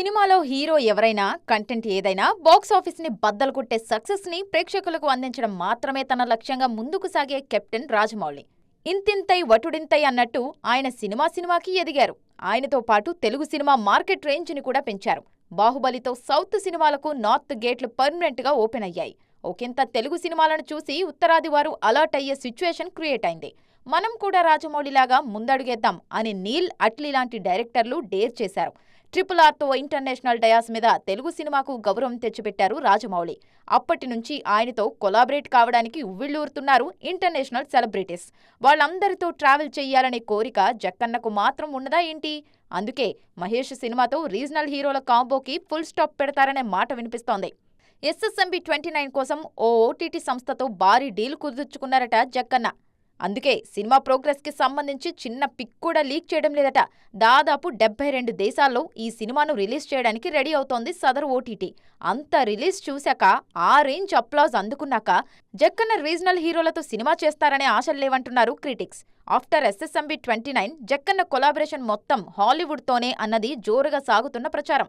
సినిమాలో హీరో ఎవరైనా కంటెంట్ ఏదైనా బాక్స్ ఆఫీస్ని బద్దలు కొట్టే సక్సెస్ని ప్రేక్షకులకు అందించడం మాత్రమే తన లక్ష్యంగా ముందుకు సాగే కెప్టెన్ రాజమౌళి. ఇంతింతై వటుడింతై అన్నట్టు ఆయన సినిమా సినిమాకి ఎదిగారు. ఆయనతో పాటు తెలుగు సినిమా మార్కెట్ రేంజ్ని కూడా పెంచారు. బాహుబలితో సౌత్ సినిమాలకు నార్త్ గేట్లు పర్మనెంట్గా ఓపెన్ అయ్యాయి. ఒకంత తెలుగు సినిమాలను చూసి ఉత్తరాది వారు అలర్ట్ అయ్యే సిచ్యువేషన్ క్రియేట్ అయింది. మనం కూడా రాజమౌళిలాగా ముందడుగేద్దాం అని నీల్ అట్లీ లాంటి డైరెక్టర్లు డేర్ చేశారు. ట్రిపుల్ ఆర్తో ఇంటర్నేషనల్ డయాస్ మీద తెలుగు సినిమాకు గౌరవం తెచ్చిపెట్టారు రాజమౌళి. అప్పటి నుంచి ఆయనతో కొలాబరేట్ కావడానికి ఉవ్విళ్ళూరుతున్నారు ఇంటర్నేషనల్ సెలబ్రిటీస్. వాళ్ళందరితో ట్రావెల్ చెయ్యాలనే కోరిక జక్కన్నకు మాత్రం ఉన్నదా ఏంటి? అందుకే మహేష్ సినిమాతో రీజనల్ హీరోల కాంబోకి ఫుల్ స్టాప్ పెడతారనే మాట వినిపిస్తోంది. ఎస్ఎస్ఎంబి ట్వంటీ నైన్ కోసం ఓ ఓటీటీ సంస్థతో భారీ డీల్ కుదుర్చుకున్నారట జక్కన్న. అందుకే సినిమా ప్రోగ్రెస్కి సంబంధించి చిన్న పిక్ కూడా లీక్ చేయడం లేదట. దాదాపు డెబ్బై రెండు దేశాల్లో ఈ సినిమాను రిలీజ్ చేయడానికి రెడీ అవుతోంది సదరు ఓటీటీ. అంత రిలీజ్ చూశాక ఆ రేంజ్ అప్లాజ్ అందుకున్నాక జక్కన్న రీజనల్ హీరోలతో సినిమా చేస్తారనే ఆశలు లేవంటున్నారు critics. After SSMB twenty nine Jakkanna collaboration మొత్తం హాలీవుడ్తోనే అన్నది జోరుగా సాగుతున్న ప్రచారం.